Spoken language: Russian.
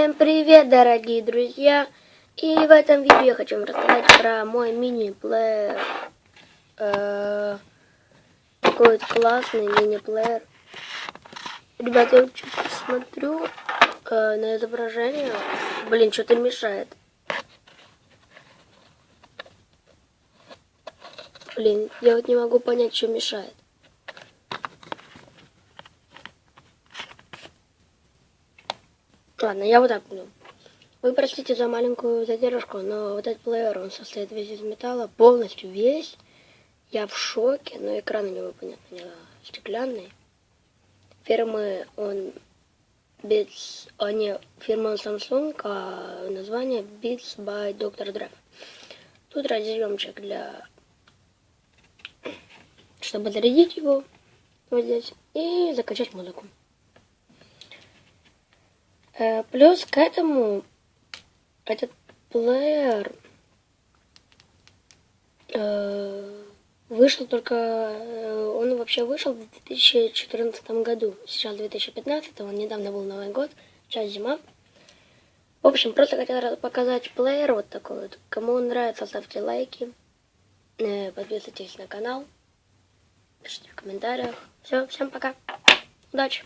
Всем привет, дорогие друзья! И в этом видео я хочу вам рассказать про мой мини-плеер. Э, Такой вот классный мини-плеер. Ребята, я что-то э, на изображение. Блин, что-то мешает. Блин, я вот не могу понять, что мешает. Ладно, я вот так буду. Вы простите за маленькую задержку, но вот этот плеер, он состоит весь из металла, полностью весь. Я в шоке, но экран у него, понятно, не стеклянный. Фирмы он Beats, а не, фирма Samsung, а название Beats by Dr. Dre. Тут разъемчик для, чтобы зарядить его вот здесь и закачать музыку. Э, Плюс к этому этот плеер э, вышел только... э, Он вообще вышел в 2014 году. Сейчас 2015, он недавно был Новый год, сейчас зима. В общем, просто хотел показать плеер вот такой вот. Кому он нравится, ставьте лайки. Подписывайтесь на канал. Пишите в комментариях. Все, всем пока. Удачи.